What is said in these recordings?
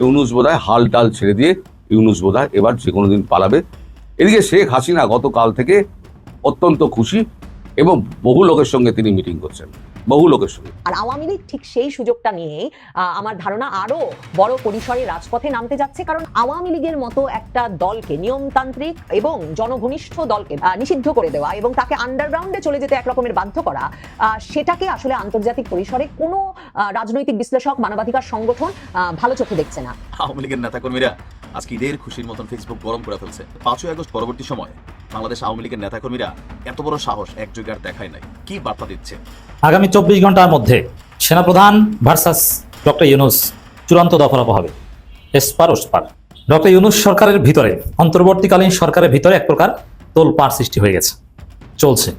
ইউনুস বোধহয় হাল টাল ছেড়ে দিয়ে ইউনুস বোধহয় এবার যে কোনো দিন পালাবে। এদিকে শেখ হাসিনা গতকাল থেকে অত্যন্ত খুশি এবং বহু লোকের সঙ্গে তিনি মিটিং করছেন। বহু লোকের সঙ্গে। আর আওয়ামী লীগ ঠিক সেই সুযোগটা নিয়েই আমার ধারণা আরও বড় পরিসরে রাজপথে নামতে যাচ্ছে কারণ আওয়ামী লীগের মতো একটা দলকে নিয়মতান্ত্রিক এবং জনঘনিষ্ঠ দলকে নিষিদ্ধ করে দেওয়া এবং তাকে আন্ডারগ্রাউন্ডে চলে যেতে এক রকমের বাধ্য করা সেটাকে আসলে আন্তর্জাতিক পরিসরে কোনো আহ, রাজনৈতিক বিশ্লেষক মানবাধিকার সংগঠন আহ, ভালো চোখে দেখছে না। আওয়ামী লীগের নেতাকর্মীরা আজকে ঈদের খুশির মতন ফেসবুক গরম করে ফেলছে। পাঁচই আগস্ট পরবর্তী সময় বাংলাদেশ আওয়ামী লীগের নেতাকর্মীরা এত বড় সাহস একযোগে আর দেখায় নাই। কি বার্তা দিচ্ছে আগামী চব্বিশ ঘণ্টার মধ্যে সেনাপ্রধান ভার্সাস ডক্টর ইউনুস চূড়ান্ত দফারফা হবে এসপার ওসপার ডক্টর ইউনুস সরকারের ভিতরে, অন্তর্বর্তীকালীন সরকারের ভিতরে এক প্রকার তোলপাড় সৃষ্টি হয়ে গেছে। চলছে।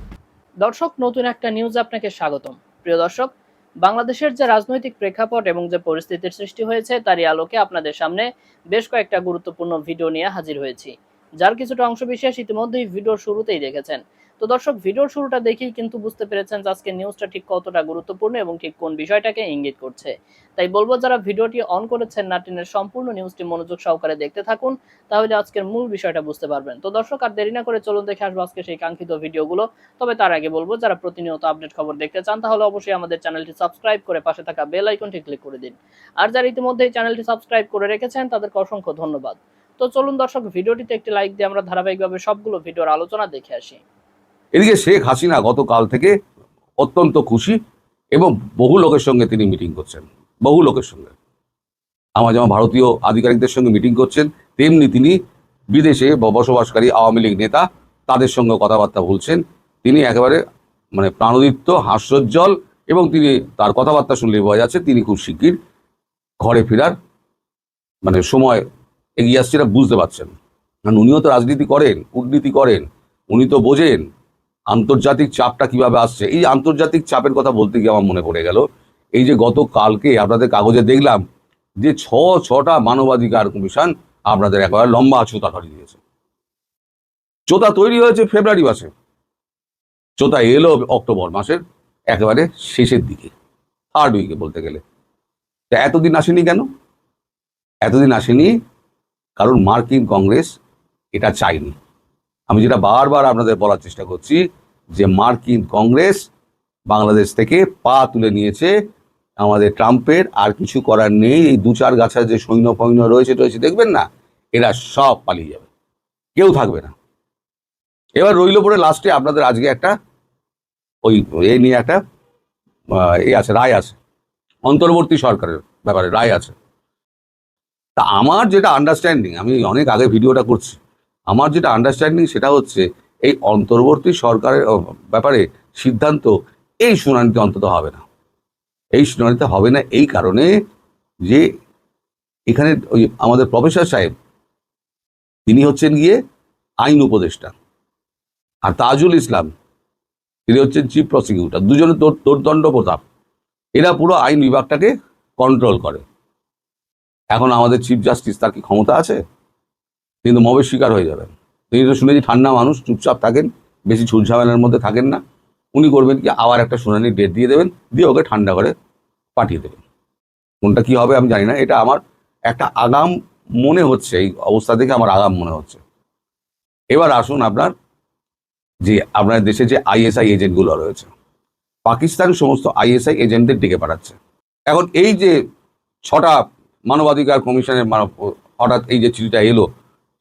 দর্শক, নতুন একটা নিউজ আপনাকে স্বাগতম। প্রিয় দর্শক, বাংলাদেশের যে রাজনৈতিক প্রেক্ষাপট এবং যে পরিস্থিতির সৃষ্টি হয়েছে, তারই আলোকে আপনাদের সামনে বেশ কয়েকটা গুরুত্বপূর্ণ ভিডিও নিয়ে হাজির হয়েছি। যার কিছুটা অংশবিশেষ ইতিমধ্যেই ভিডিওর শুরুতেই দেখেছেন। তো দর্শক, ভিডিওর শুরুটা দেখেই কিন্তু বুঝতে পেরেছেন যে আজকে নিউজটা ঠিক কতটা গুরুত্বপূর্ণ এবং ঠিক কোন বিষয়টাকে ইঙ্গিত করছে। তাই বলব, যারা ভিডিওটি অন করেছেন নাটিনের সম্পূর্ণ নিউজটি মনোযোগ সহকারে দেখতে থাকুন, তাহলে আজকের মূল বিষয়টা বুঝতে পারবেন। তো দর্শক, আর দেরি না করে চলুন দেখে আসব আজকে সেই কাঙ্ক্ষিত ভিডিওগুলো। তবে তার আগে বলব, যারা প্রতিনিয়ত আপডেট খবর দেখতে চান, তাহলে অবশ্যই আমাদের চ্যানেলটি সাবস্ক্রাইব করে পাশে থাকা বেল আইকনটি ক্লিক করে দিন। আর যারা ইতিমধ্যে চ্যানেলটি সাবস্ক্রাইব করে রেখেছেন, তাদেরকে অসংখ্য ধন্যবাদ। তো চলুন দর্শক, ভিডিওটিতে একটি লাইক দিয়ে আমরা ধারাবাহিকভাবে সবগুলো ভিডিওর আলোচনা দেখে আসি। এদিকে শেখ হাসিনা গতকাল থেকে অত্যন্ত খুশি এবং বহু লোকের সঙ্গে তিনি মিটিং করছেন, বহু লোকের সঙ্গে। আমার যেমন ভারতীয় আধিকারিকদের সঙ্গে মিটিং করছেন, তেমনি তিনি বিদেশে বসবাসকারী আওয়ামী লীগ নেতা, তাদের সঙ্গে কথাবার্তা বলছেন। তিনি একেবারে মানে প্রাণোদিত্য হাস্যোজ্জ্বল এবং তিনি তার কথাবার্তা শুনলে বোঝা যাচ্ছে তিনি খুব শিগগির ঘরে ফেরার মানে সময় এগিয়ে আসছে বুঝতে পারছেন। কারণ উনিও তো রাজনীতি করেন, কূটনীতি করেন, উনি তো বোঝেন আন্তর্জাতিক চাপটা কীভাবে আসছে? এই আন্তর্জাতিক চাপের কথা বলতে গিয়ে আমার মনে পড়ে গেল, এই যে গত কালকে আপনাদের কাগজে দেখলাম যে ছ, ছটা মানবাধিকার কমিশন আপনাদের একেবারে লম্বা চোতা ধরিয়ে দিয়েছে। চোতা তৈরি হয়েছে ফেব্রুয়ারি মাসে। চোতা এলো অক্টোবর মাসের, একেবারে শেষের দিকে থার্ড উইকে বলতে গেলে। তা এতদিন আসেনি কেন? এতদিন আসেনি কারণ মার্কিন কংগ্রেস এটা চায়নি। আমি যেটা বারবার আপনাদের বলার চেষ্টা করছি যে মার্কিন কংগ্রেস বাংলাদেশ থেকে পা তুলে নিয়েছে আমাদের ট্রাম্পের, আর কিছু করার নেই। এই দু চার গাছার যে সৈন্য ফৈন্য রয়েছে রয়েছে, দেখবেন না, এরা সব পালিয়ে যাবে। কেউ থাকবে না। এবার রইল পরে লাস্টে আপনাদের আজকে একটা ওই এ নিয়ে একটা এ আছে, রায় আছে। অন্তর্বর্তী সরকারের ব্যাপারে রায় আছে। তা আমার যেটা আন্ডারস্ট্যান্ডিং আমি অনেক আগে ভিডিওটা করছি। আমার যেটা আন্ডারস্ট্যান্ডিং সেটা হচ্ছে, এই অন্তর্বর্তী সরকারের ব্যাপারে সিদ্ধান্ত, এই শুনানিতে অন্তত হবে না। এই শুনানিতে হবে না এই কারণে যে এখানে ওই আমাদের প্রফেসর সাহেব, তিনি হচ্ছেন গিয়ে আইন উপদেষ্টা। আর তাজুল ইসলাম, তিনি হচ্ছেন চিফ প্রসিকিউটর দুজনে তোরদণ্ড প্রতাপ। এরা পুরো আইন বিভাগটাকে কন্ট্রোল করে। এখন আমাদের চিফ জাস্টিস তার কি ক্ষমতা আছে? কিন্তু মবের শিকার হয়ে যাবেন। তিনি তো শুনেছি ঠান্ডা মানুষ চুপচাপ থাকেন, বেশি ঝুলঝামেলার মধ্যে থাকেন না। উনি করবেন কি? আবার একটা শুনানির ডেট দিয়ে দেবেন, দিয়ে ওকে ঠান্ডা করে পাঠিয়ে দেবেন। কোনটা কি হবে আমি জানি না। এটা আমার একটা আগাম মনে হচ্ছে, এই অবস্থা থেকে আমার আগাম মনে হচ্ছে। এবার আসুন আপনার যে আপনার দেশে যে আইএসআই এজেন্টগুলো রয়েছে। পাকিস্তান সমস্ত আইএসআই এজেন্টদের ডেকে পাঠাচ্ছে। এখন এই যে ছটা মানবাধিকার কমিশনের মানব হঠাৎ এই যে চিঠিটা এলো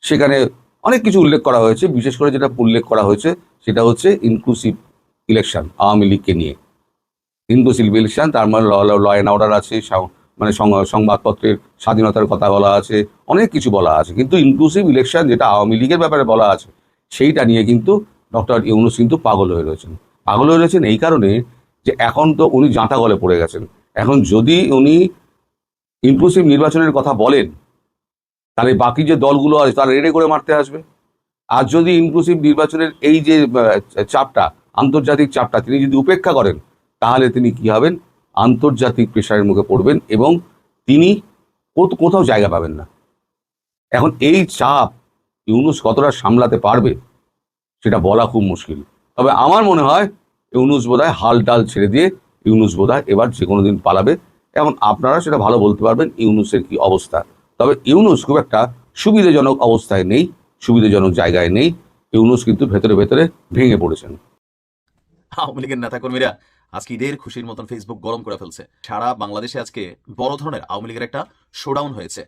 সেখানে অনেক কিছু উল্লেখ করা হয়েছে। বিশেষ করে যেটা উল্লেখ করা হয়েছে, সেটা হচ্ছে ইনক্লুসিভ ইলেকশন আওয়ামী লীগকে নিয়ে। ইনক্লুসিভ ইলেকশন তার মানে ল অ্যান্ড অর্ডার আছে মানে সংবাদপত্রের স্বাধীনতার কথা বলা আছে, অনেক কিছু বলা আছে। কিন্তু ইনক্লুসিভ ইলেকশন যেটা আওয়ামী লীগের ব্যাপারে বলা আছে, সেইটা নিয়ে কিন্তু ডক্টর ইউনুস কিন্তু পাগল হয়ে রয়েছেন। পাগল হয়ে রয়েছেন এই কারণে যে এখন তো উনি জাঁতা গলে পড়ে গেছেন। এখন যদি উনি ইনক্লুসিভ নির্বাচনের কথা বলেন তাহলে বাকি যে দলগুলো আছে, তারা রেডে করে মারতে আসবে। আর যদি ইনক্লুসিভ নির্বাচনের এই যে চাপটা, আন্তর্জাতিক চাপটা তিনি যদি উপেক্ষা করেন, তাহলে তিনি কি হবেন? আন্তর্জাতিক প্রেশারের মুখে পড়বেন এবং তিনি কোথ- কোথাও জায়গা পাবেন না। এখন এই চাপ ইউনুস কতটা সামলাতে পারবে, সেটা বলা খুব মুশকিল। তবে আমার মনে হয়, ইউনুস বোধহয় হাল ডাল ছেড়ে দিয়ে ইউনুস বোধহয় এবার যে কোনো দিন পালাবে। এখন আপনারা সেটা ভালো বলতে পারবেন, ইউনুসের কি অবস্থা। তবে ইউনুস খুব একটা সুবিধাজনক অবস্থায় নেই, সুবিধাজনক জায়গায় নেই। ইউনুস কিন্তু ভেতরে ভেতরে ভেঙে পড়েছেন। আওয়ামী লীগের নেতাকর্মীরা আজকে ঈদের খুশির মতন ফেসবুক গরম করে ফেলছে। সারা বাংলাদেশে আজকে বড় ধরনের আওয়ামী লীগের একটা শোডাউন হয়েছে।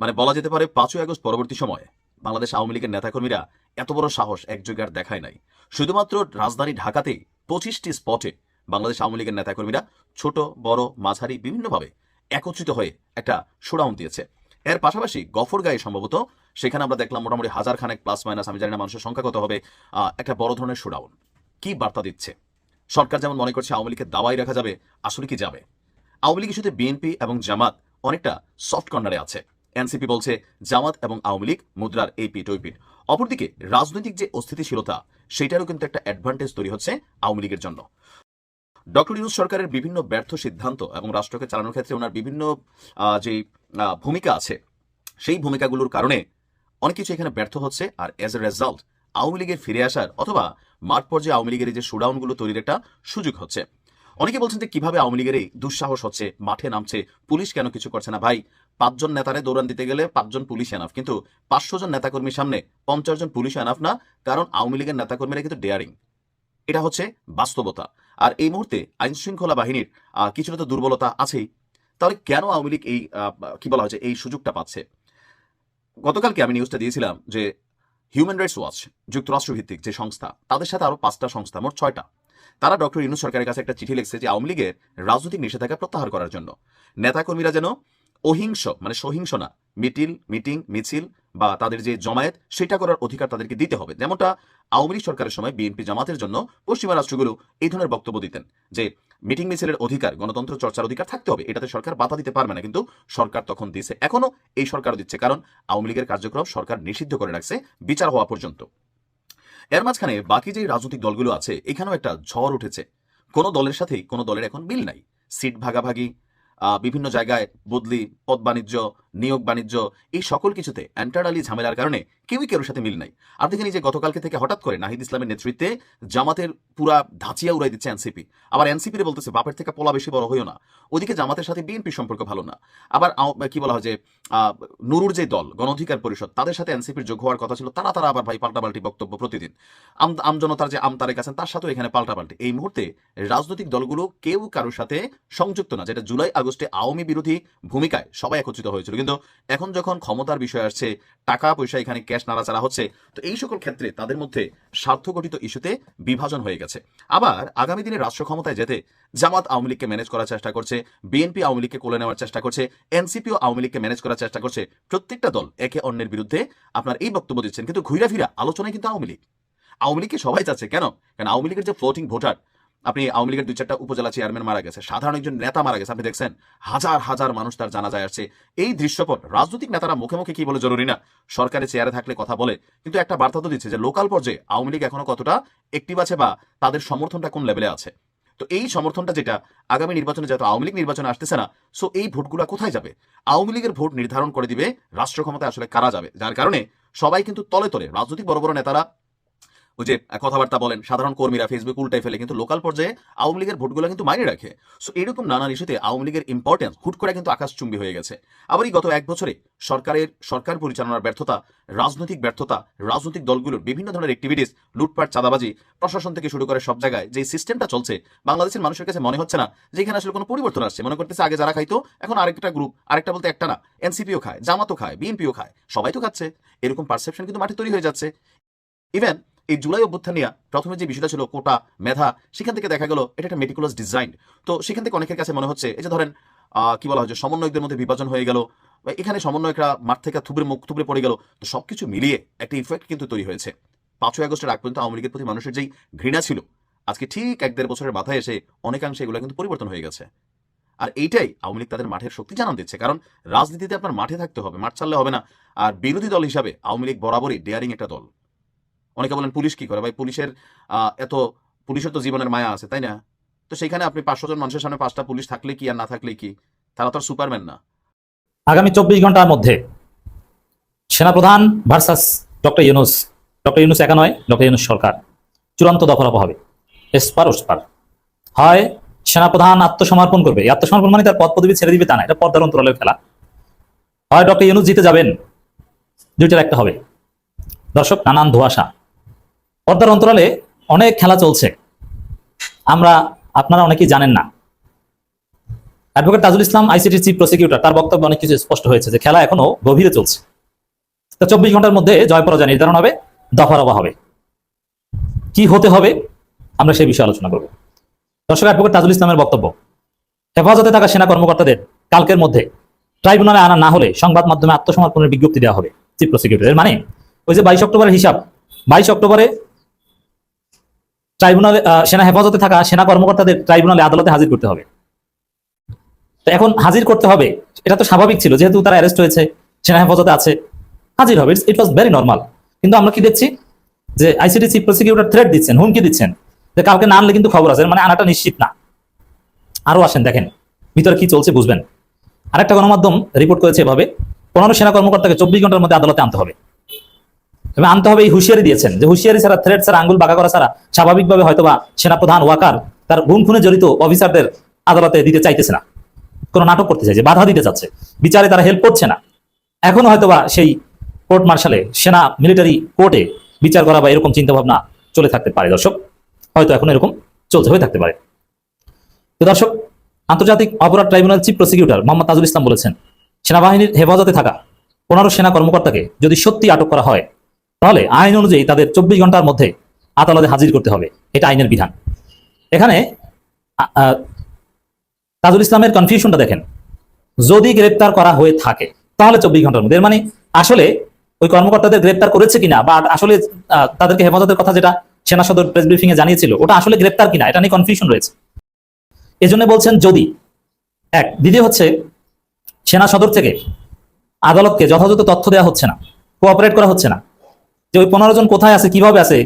মানে বলা যেতে পারে পাঁচই আগস্ট পরবর্তী সময়ে বাংলাদেশ আওয়ামী লীগের নেতাকর্মীরা এত বড় সাহস এক আর দেখায় নাই। শুধুমাত্র রাজধানী ঢাকাতেই পঁচিশটি স্পটে বাংলাদেশ আওয়ামী লীগের নেতাকর্মীরা ছোট, বড়, মাঝারি, বিভিন্নভাবে একত্রিত হয়ে একটা শোডাউন দিয়েছে। এর পাশাপাশি গফরগাঁয়ে সম্ভবত সেখানে আমরা দেখলাম মোটামুটি হাজার খানেক প্লাস মাইনাস আমি জানি না মানুষের সংখ্যা কত হবে একটা বড় ধরনের শোডাউন কি বার্তা দিচ্ছে? সরকার যেমন মনে করছে আওয়ামী লীগের দাওয়াই রাখা যাবে, আসলে কি যাবে? আওয়ামী লীগ ইস্যুতে বিএনপি এবং জামাত অনেকটা সফট কর্নারে আছে। এনসিপি বলছে, জামাত এবং আওয়ামী লীগ মুদ্রার এই পিট ওই পিট অপরদিকে রাজনৈতিক যে অস্থিতিশীলতা, সেটারও কিন্তু একটা অ্যাডভান্টেজ তৈরি হচ্ছে আওয়ামী লীগের জন্য। ডক্টর ইউনুস সরকারের বিভিন্ন ব্যর্থ সিদ্ধান্ত এবং রাষ্ট্রকে চালানোর ক্ষেত্রে ওনার বিভিন্ন যে ভূমিকা আছে, সেই ভূমিকাগুলোর কারণে অনেক কিছু এখানে ব্যর্থ হচ্ছে। আর এজ এ রেজাল্ট আওয়ামী লীগের ফিরে আসার অথবা মাঠ পর্যায়ে আওয়ামী লীগের এই যে শোডাউনগুলো তৈরির একটা সুযোগ হচ্ছে। অনেকে বলছেন যে কীভাবে আওয়ামী লীগের এই দুঃসাহস হচ্ছে, মাঠে নামছে, পুলিশ কেন কিছু করছে না? ভাই, পাঁচজন নেতারে দৌড়ান দিতে গেলে পাঁচজন পুলিশ এনাফ কিন্তু পাঁচশো জন নেতাকর্মীর সামনে পঞ্চাশ জন পুলিশ এনাফ না, কারণ আওয়ামী লীগের নেতাকর্মীরা কিন্তু ডেয়ারিং এটা হচ্ছে বাস্তবতা। আর এই মুহূর্তে আইন শৃঙ্খলা বাহিনীর কিছুটা তো দুর্বলতা আছেই। তাহলে কেন আওয়ামী লীগ এই কি বলা হয়েছে এই সুযোগটা পাচ্ছে? গতকালকে আমি নিউজটা দিয়েছিলাম যে হিউম্যান রাইটস ওয়াচ যুক্তরাষ্ট্রভিত্তিক যে সংস্থা, তাদের সাথে আরও পাঁচটা সংস্থা, মোট ছয়টা। তারা ডক্টর ইউনুস সরকারের কাছে একটা চিঠি লিখছে যে আওয়ামী লীগের রাজনৈতিক নিষেধাজ্ঞা প্রত্যাহার করার জন্য। নেতাকর্মীরা যেন অহিংস মানে সহিংস না। মিটিল, মিটিং, মিছিল বা তাদের যে জমায়েত, সেটা করার অধিকার তাদেরকে দিতে হবে। যেমনটা আওয়ামী লীগ সরকারের সময় বিএনপি জামাতের জন্য পশ্চিমা রাষ্ট্রগুলো এই ধরনের বক্তব্য দিতেন যে মিটিং, মিছিলের অধিকার, গণতন্ত্র চর্চার অধিকার থাকতে হবে। এটাতে সরকার বাধা দিতে পারবে না, কিন্তু সরকার তখন দিছে। এখনও এই সরকারও দিচ্ছে, কারণ আওয়ামী লীগের কার্যক্রম সরকার নিষিদ্ধ করে রাখছে বিচার হওয়া পর্যন্ত। এর মাঝখানে বাকি যে রাজনৈতিক দলগুলো আছে, এখানেও একটা ঝড় উঠেছে। কোনো দলের সাথেই কোনো দলের এখন মিল নাই। সিট ভাগাভাগি বিভিন্ন জায়গায় বদলি পদ বাণিজ্য নিয়োগ, বাণিজ্য, এই সকল কিছুতে অ্যান্টারালি ঝামেলার কারণে কেউই কেউর সাথে মিল নাই। আর দেখেনি যে গতকালকে থেকে হঠাৎ করে নাহিদ ইসলামের নেতৃত্বে জামাতের পুরা ধাঁচিয়া উড়াই দিচ্ছে এনসিপি। আবার এনসিপি বলতেছে, বাপের থেকে পোলা বেশি বড় হইও না। ওদিকে জামাতের সাথে বিএনপি সম্পর্ক ভালো না। আবার কি বলা হয় যে নুরুর যে দল গণ অধিকার পরিষদ, তাদের সাথে এনসিপির যোগ হওয়ার কথা ছিল। তারা তারা আবার ভাই পাল্টাপাল্টি বক্তব্য প্রতিদিন। আমজনতার যে আমতারেক আছেন তার সাথেও এখানে পাল্টাপাল্টি। এই মুহূর্তে রাজনৈতিক দলগুলো কেউ কারোর সাথে সংযুক্ত না, যেটা জুলাই আগস্টে আওয়ামী বিরোধী ভূমিকায় সবাই একত্রিত হয়েছিল। কিন্তু এখন যখন ক্ষমতার বিষয় আসছে, টাকা, পয়সা, এখানে ক্যাশ নাড়াচাড়া হচ্ছে, তো এই সকল ক্ষেত্রে তাদের মধ্যে স্বার্থগঠিত ইস্যুতে বিভাজন হয়ে গেছে। আবার আগামী দিনে রাষ্ট্র ক্ষমতায় যেতে জামাত আওয়ামী লীগকে ম্যানেজ করার চেষ্টা করছে বিএনপি আওয়ামী লীগকে কোলে নেওয়ার চেষ্টা করছে এনসিপিও আওয়ামী লীগকে ম্যানেজ করার চেষ্টা করছে প্রত্যেকটা দল একে অন্যের বিরুদ্ধে আপনার এই বক্তব্য দিচ্ছেন। কিন্তু ঘুরা ফিরা, আলোচনায় কিন্তু আওয়ামী লীগ। আওয়ামী লীগকে সবাই চাচ্ছে, কেন? কারণ আওয়ামী লীগের যে ফ্লোটিং ভোটার আপনি আওয়ামী লীগের দুই চারটা উপজেলা চেয়ারম্যান মারা গেছে, সাধারণ একজন নেতা মারা গেছে। আপনি দেখছেন, হাজার হাজার মানুষ তার জানা যায় আসছে। এই দৃশ্যপট, রাজনৈতিক নেতারা মুখে মুখে কি বলে জরুরি না? সরকারের চেয়ারে থাকলে কথা বলে। কিন্তু একটা বার্তা তো দিচ্ছে যে লোকাল পর্যায়ে আওয়ামী লীগ এখনও কতটা একটিভ আছে বা তাদের সমর্থনটা কোন লেভেলে আছে? তো এই সমর্থনটা যেটা, আগামী নির্বাচনে যেহেতু আওয়ামী লীগ নির্বাচনে আসতেছে না সো এই ভোটগুলো কোথায় যাবে? আওয়ামী লীগের ভোট নির্ধারণ করে দিবে রাষ্ট্র ক্ষমতায় আসলে কারা যাবে? যার কারণে সবাই কিন্তু তলে তলে রাজনৈতিক বড় বড় নেতারা যে কথাবার্তা বলেন, সাধারণ কর্মীরা ফেসবুক উল্টাই ফেলে, কিন্তু লোকাল পর্যায়ে আওয়ামী লীগের ভোটগুলো কিন্তু মাইনে রাখে। সো এরকম নানান ইস্যুতে আওয়ামী লীগের ইম্পর্টেন্স হুট করে কিন্তু আকাশচুম্বী হয়ে গেছে। আবার এই গত এক বছরে সরকারের, সরকার পরিচালনার ব্যর্থতা, রাজনৈতিক ব্যর্থতা, রাজনৈতিক দলগুলোর বিভিন্ন ধরনের অ্যাক্টিভিটিস লুটপাট, চাঁদাবাজি, প্রশাসন থেকে শুরু করে সব জায়গায় যে সিস্টেমটা চলছে, বাংলাদেশের মানুষের কাছে মনে হচ্ছে না যে এখানে আসলে কোনো পরিবর্তন আসছে। মনে করতেছে আগে যারা খাইতো, এখন আরেকটা গ্রুপ আরেকটা বলতে একটা না এনসিপিও খায়, জামাতও খায় বিএনপিও খায়, সবাই তো খাচ্ছে। এরকম পারসেপশন কিন্তু মাঠে তৈরি হয়ে যাচ্ছে। ইভেন এই জুলাই অভ্যুত্থান নিয়ে প্রথমে যে বিষয়টা ছিল কোটা, মেধা, সেখান থেকে দেখা গেল এটা একটা মেটিকুলাস ডিজাইন তো সেখান থেকে অনেকের কাছে মনে হচ্ছে, এই যে ধরেন কি বলা হয় যে সমন্বয়কদের মধ্যে বিভাজন হয়ে গেল এখানে সমন্বয়করা মাঠ থেকে থুবড়ে মুখ, থুবড়ে পড়ে গেল, তো সবকিছু মিলিয়ে একটা ইফেক্ট কিন্তু তৈরি হয়েছে। পাঁচই আগস্টের আগ পর্যন্ত আওয়ামী লীগের প্রতি মানুষের যেই ঘৃণা ছিল, আজকে ঠিক এক দেড় বছরের মাথায় এসে অনেকাংশে এগুলো কিন্তু পরিবর্তন হয়ে গেছে। আর এইটাই আওয়ামী লীগ তাদের মাঠের শক্তি জানান দিচ্ছে, কারণ রাজনীতিতে আপনার মাঠে থাকতে হবে, মাঠ ছাড়লে হবে না। আর বিরোধী দল হিসাবে আওয়ামী লীগ বরাবরই ডেয়ারিং একটা দল। অনেকে বলেন, পুলিশ কি করে? ভাই, পুলিশের এত, পুলিশের তো জীবনের মায়া আছে, তাই না? তো সেখানে আপনি পাঁচশো জন মানুষের সামনে পাঁচটা পুলিশ থাকলে কি আর না থাকলে কি? তারা তো সুপারম্যান না। আগামী চব্বিশ ঘণ্টার মধ্যে সেনাপ্রধান versus doctor Yunus doctor Yunus একা নয়, ডক্টর ইউনুস সরকার, চূড়ান্ত দফারফা হবে। এসপার ওসপার। হয় সেনাপ্রধান আত্মসমর্পণ করবে। আত্মসমর্পণ মানে তার পদ পদবি ছেড়ে দিবে তা না, এটা পর্দার অন্তরালের খেলা হয় ডক্টর ইউনুস জিতে যাবেন, দুইটার একটা হবে। দর্শক, নানান ধোয়াশা। পর্দার অন্তরালে অনেক খেলা চলছে। আমরা, আপনারা অনেকেই জানেন না। Advocate Tajul Islam ICT chief prosecutor, তার বক্তব্য অনেক কিছু স্পষ্ট হয়েছে যে খেলা এখনও গভীরে চলছে। তো চব্বিশ ঘণ্টার মধ্যে জয় পরাজয় নির্ধারণ হবে দফারফা হবে। কি হতে হবে, আমরা সেই বিষয়ে আলোচনা করব। দর্শক, অ্যাডভোকেট তাজুল ইসলামের বক্তব্য, হেফাজতে থাকা সেনা কর্মকর্তাদের কালকের মধ্যে ট্রাইব্যুনালে আনা না হলে সংবাদ মাধ্যমে আত্মসমর্পণের বিজ্ঞপ্তি দেওয়া হবে, চিফ প্রসিকিউটর মানে ওই যে বাইশ অক্টোবরের হিসাব, বাইশ অক্টোবরে ট্রাইব্যুনালে সেনা হেফাজতে থাকা সেনা কর্মকর্তাদের ট্রাইব্যুনালে আদালতে হাজির করতে হবে। তো এখন হাজির করতে হবে, এটা তো স্বাভাবিক ছিল, যেহেতু তারা অ্যারেস্ট হয়েছে, সেনা হেফাজতে আছে, হাজির হবে ইট ওয়াজ ভেরি নর্মাল কিন্তু আমরা কি দেখছি? যে আইসিটি চিফ প্রসিকিউটর থ্রেট দিচ্ছেন, হুমকি দিচ্ছেন। যে কালকে না আনলে কিন্তু খবর আছে মানে আনাটা নিশ্চিত না। আরও আসেন, দেখেন, ভিতরে কি চলছে বুঝবেন। আরেকটা গণমাধ্যম রিপোর্ট করেছে এভাবে, পনেরো সেনা কর্মকর্তাকে চব্বিশ ঘণ্টার মধ্যে আদালতে আনতে হবে। এবং আনতে হবে এই হুঁশিয়ারি দিয়েছেন যে হুঁশিয়ারি ছাড়া থ্রেট ছাড়া, আঙ্গুল বাঁকা করা ছাড়া স্বাভাবিকভাবে হয়তোবা সেনাপ্রধান ওয়াকার তার গুম খুনে জড়িত অফিসারদের আদালতে দিতে চাইতেছে না। কোনো নাটক করতে চাইছে, বাধা দিতে চাচ্ছে। বিচারে তারা হেল্প করছে না। এখনও হয়তোবা সেই কোর্ট মার্শালে সেনা মিলিটারি কোর্টে বিচার করা বা এরকম চিন্তা ভাবনা চলে থাকতে পারে। দর্শক, হয়তো এখন এরকম চলতে হয়ে থাকতে পারে। তো দর্শক, আন্তর্জাতিক অপরাধ tribunal chief prosecutor Mohammad Tajul Islam বলেছেন, সেনাবাহিনীর হেফাজতে থাকা পনেরো সেনা কর্মকর্তাকে যদি সত্যি আটক করা হয় তাহলে আইন অনুযায়ী তাদের চব্বিশ ঘণ্টার মধ্যে আদালতে হাজির করতে হবে। এটা আইনের বিধান। এখানে তাজুল ইসলামের কনফিউশনটা দেখেন। যদি গ্রেপ্তার করা হয়ে থাকে, তাহলে চব্বিশ ঘণ্টার মধ্যে। মানে আসলে ওই কর্মকর্তাদের গ্রেপ্তার করেছে কিনা, বা আসলে তাদেরকে হেফাজতের কথা যেটা সেনা সদর প্রেস ব্রিফিং এ জানিয়েছিল, ওটা আসলে গ্রেপ্তার কিনা, এটা নিয়ে কনফিউশন রয়েছে। এজন্য বলছেন যদি, এক, দ্বিতীয় হচ্ছে, সেনা সদর থেকে আদালতকে যথাযথ তথ্য দেওয়া হচ্ছে না কোঅপারেট করা হচ্ছে না যে ওই পনেরো জন কোথায় আছে, কীভাবে আছে,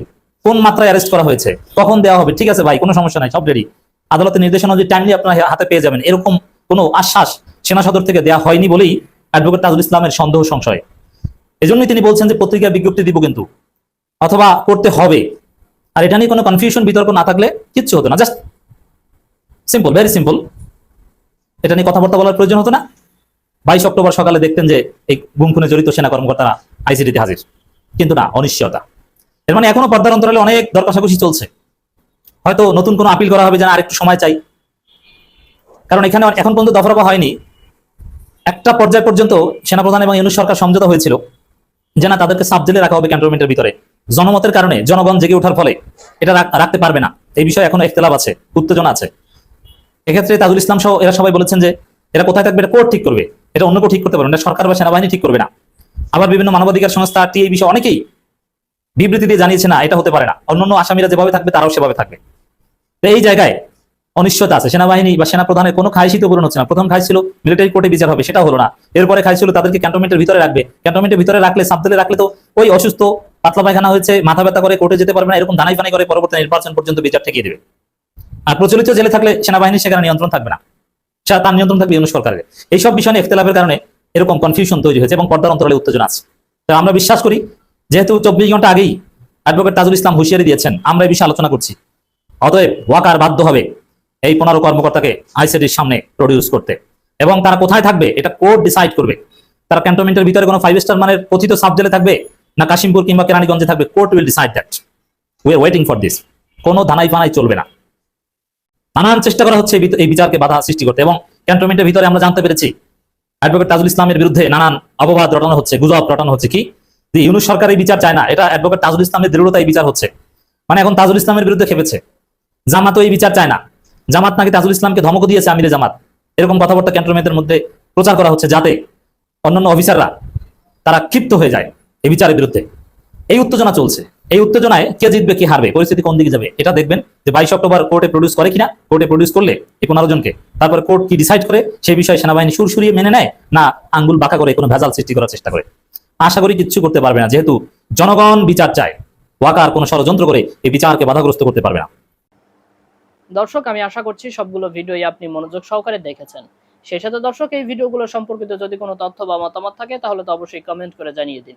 কোন মাত্রায় অ্যারেস্ট করা হয়েছে, কখন দেওয়া হবে, ঠিক আছে ভাই, কোনো সমস্যা নাই, সব রেডি আদালতের নির্দেশনা যদি টাইমলি আপনার হাতে পেয়ে যাবেন। এরকম কোনো আশ্বাস সেনা সদর থেকে দেওয়া হয়নি বলেই অ্যাডভোকেট তাজুল ইসলামের সন্দেহ সংশয়। এজন্যই তিনি বলছেন যে পত্রিকায় বিজ্ঞপ্তি দিব কিন্তু, অথবা করতে হবে। আর এটা নিয়ে কোনো কনফিউশন বিতর্ক না থাকলে কিচ্ছু হতো না জাস্ট সিম্পল ভেরি সিম্পল এটা নিয়ে কথাবার্তা বলার প্রয়োজন হতো না। বাইশ অক্টোবর সকালে দেখতেন যে এই গুম খুনে জড়িত সেনা কর্মকর্তারা আইসিডিতে হাজির। কিন্তু না, অনিশ্চয়তা। এর মানে এখনও পর্দার অন্তরালে অনেক দর কষাকষি চলছে। হয়তো নতুন কোনো আপিল করা হবে যেন আরেকটু সময় চাই। কারণ এখানে এখন পর্যন্ত দফরফা হয়নি। একটা পর্যায় পর্যন্ত সেনাপ্রধান এবং ইউনুস সরকার সমঝোতা হয়েছিল যে না, তাদেরকে সাব জেলে রাখা হবে ক্যান্টনমেন্টের ভিতরে। জনমতের কারণে জনগণ জেগে ওঠার ফলে এটা রাখতে পারবে না। এই বিষয়ে এখনও ইখতলাফ আছে, উত্তেজনা আছে। এক্ষেত্রে তাজুল ইসলাম সহ এরা সবাই বলেছেন যে এরা কোথায় থাকবে, এটা কোর্ট ঠিক করবে। এটা অন্য কেউ ঠিক করতে পারবে না সরকার বা সেনাবাহিনী ঠিক করবে না। আবার বিভিন্ন মানবাধিকার সংস্থা এই বিষয়ে অনেকেই বিবৃতি দিয়ে জানিয়েছে, না, এটা হতে পারে না। অন্যান্য আসামিরা যেভাবে থাকবে, তারাও সেভাবে থাকবে। তো এই জায়গায় অনিশ্চয়তা আছে। সেনাবাহিনী বা সেনা প্রধানের কোনো খাইশই তো পূরণ হচ্ছে না। প্রথম খাই ছিল মিলিটারি কোর্টে বিচার হবে সেটা হলো না। এরপরে খাই ছিল তাদেরকে ক্যান্টনমেন্টের ভিতরে রাখবে। ক্যান্টনমেন্টের ভিতরে রাখলে সাবদলে রাখলে তো ওই অসুস্থ, পাতলা পায়খানা হয়েছে, মাথা ব্যথা করে কোর্টে যেতে পারবে না, এরকম দানাই ফানাই করে পরবর্তী নির্বাচন পর্যন্ত বিচার ঠেকিয়ে দেবে। আর প্রচলিত জেলে থাকলে সেনাবাহিনী সেখানে নিয়ন্ত্রণ থাকবে না। তার নিয়ন্ত্রণ থাকবে ইউনুস সরকারের। এইসব বিষয় নিয়ে কারণে এরকম কনফিউশন তৈরি হয়েছে এবং পর্দার অন্তরালে উত্তেজনা আছে। তো আমরা বিশ্বাস করি, যেহেতু চব্বিশ ঘণ্টা আগেই অ্যাডভোকেট তাজুল ইসলাম হুঁশিয়ারি দিয়েছেন, আমরা এই বিষয়ে আলোচনা করছি। অতএব ওয়াকার বাধ্য হবে এই পনেরো কর্মকর্তাকে আইসিডির সামনে প্রডিউস করতে। এবং তারা কোথায় থাকবে, এটা কোর্ট ডিসাইড করবে। তারা ক্যান্টনমেন্টের ভিতরে কোনো ফাইভ স্টার মানের কথিত সাব জেলে থাকবে, না কাশিমপুর কিংবা কেরানীগঞ্জে থাকবে court will decide that we are waiting for this কোনো ধানাই ফানাই চলবে না। নানান চেষ্টা করা হচ্ছে এই বিচারকে বাধা সৃষ্টি করতে এবং ক্যান্টনমেন্টের ভিতরে আমরা জানতে পেরেছি অ্যাডভোকেট তাজুল ইসলামের বিরুদ্ধে নানান অপবাদ রটানো হচ্ছে, গুজব রটানো হচ্ছে কি? যে ইউনুস সরকার এই বিচার চায় না, এটা অ্যাডভোকেট তাজুল ইসলামের দৃঢ়তা বিচার হচ্ছে। মানে এখন তাজুল ইসলামের বিরুদ্ধে খেপেছে। জামাতও এই বিচার চায় না। জামাত নাকি তাজুল ইসলামকে ধমক দিয়েছে আমিরে জামাত। এরকম কথাবার্তা ক্যান্টনমেন্টের মধ্যে প্রচার করা হচ্ছে যাতে অন্যান্য অফিসাররা তারা ক্ষিপ্ত হয়ে যায় এই বিচারের বিরুদ্ধে। এই উত্তেজনা চলছে। এই উত্তেজনায় কে জিতবে, কি হারবে, পরিস্থিতি কোন দিকে যাবে, এটা দেখবেন যে বাইশ অক্টোবর কোর্টে প্রডিউস করে কিনা, কোর্টে প্রডিউস করলে এই পনেরো জনকে। তারপরে কোর্ট কি ডিসাইড করে, সেই বিষয়ে সেনাবাহিনী সুর সুরিয়ে মেনে নেয়, না আঙ্গুল বাঁকা করে কোনো ভেজাল সৃষ্টি করার চেষ্টা করে। আশা করি কিচ্ছু করতে পারবে না, যেহেতু জনগণ বিচার চায়, ওয়াকার কোনো ষড়যন্ত্র করে এই বিচারকে বাধাগ্রস্ত করতে পারবে না। দর্শক, আমি আশা করছি সবগুলো ভিডিওই আপনি মনোযোগ সহকারে দেখেছেন। সেই সাথে দর্শক, এই ভিডিওগুলো সম্পর্কিত যদি কোনো তথ্য বা মতামত থাকে, তাহলে তো অবশ্যই কমেন্ট করে জানিয়ে দিন।